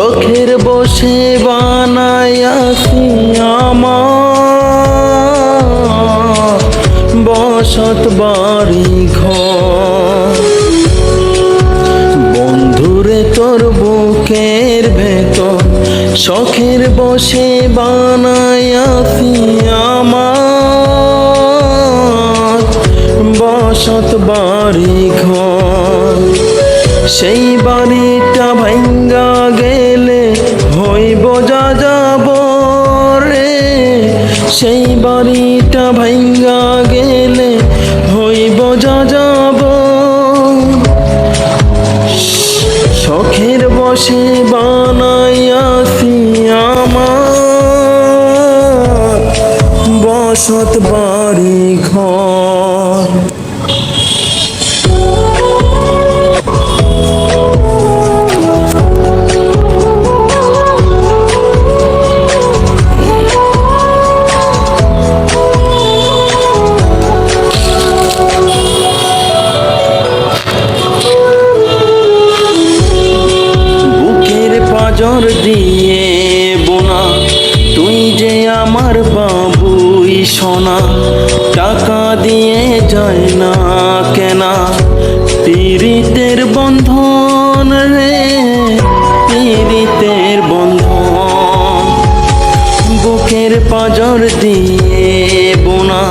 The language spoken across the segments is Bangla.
শখের বসে বানায়াছি আমার। বসত বাড়ি বন্ধুরে তোর বুকের ভেতর শখের বসে বানায়াছি আমার। বসত বাড়ি ঘর। সেই বাড়িটা ভাঙ্গা গেলে হইব যা যাব রে। সেই বাড়িটা ভাঙ্গা গেলে হইব যা যাব শখের বসে বানাইয়াছি আমার। বসত বাড়ি সোনা, টাকা দিয়ে যায় না কেনা। পীড়িতের বন্ধন রে, পীড়িতের বন্ধন। বুকের পাজর দিয়ে বোনা,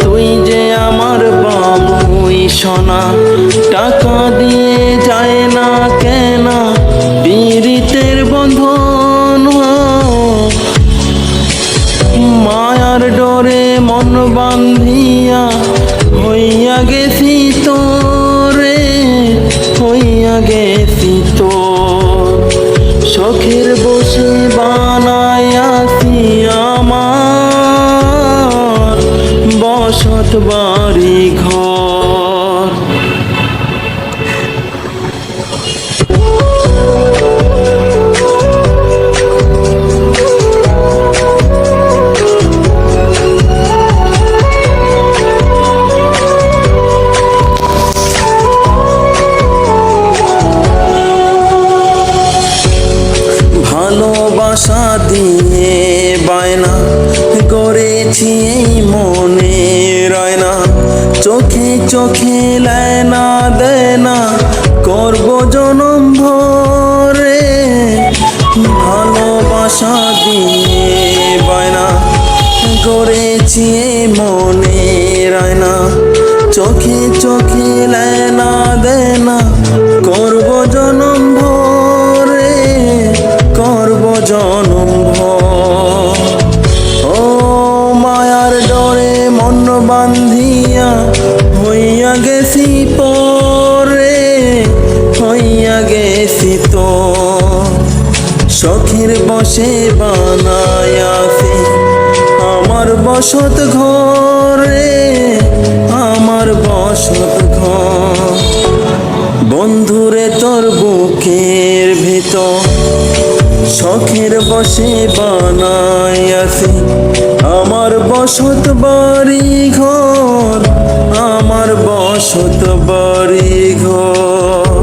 তুই যে আমার বাবুই সোনা। টাকা দিয়ে যায় না কেনা। বান্ধিয়া হইয়া গেছি তোরে হইয়া গেছি তো শখের বসে করেছি এই মনে রয়না চোখে চোখে লেনা দেনা করব জনম ভরে, ভালোবাসা দিয়ে বায়না করেছি এই মনে রয়না চোখে চোখে লেনা দেনা করব জনম ভরে বান্ধিয়া হইয়া গেছি পরে, হইয়া গেছি তো। শখের বসে বানায়াছি আমার বসত ঘরে, আমার বসত ঘর। বন্ধুরে তোর বুকের ভেতর শখের বসে বানাইয়াছি আমার বসত বাড়ি ঘর আমার বসত বাড়ি ঘর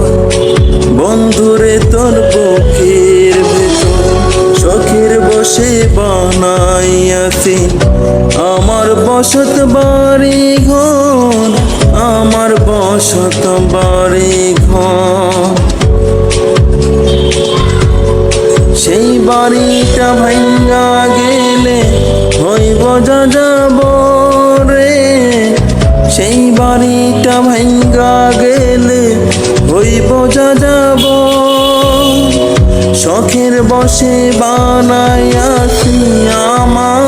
বন্ধুরে তোর বুকের ভেতর শখের বসে বানাইয়াছি আমার বসত বাড়ি ঘর আমার বসত বাড়ি ঘর সেই বাড়িটা ভাঙ্গা গেলে যা যাব রে। সেই বাড়িটা ভাঙ্গা গেলে ওই বোঝা যাব। শখের বসে বানাইয়াছি আমার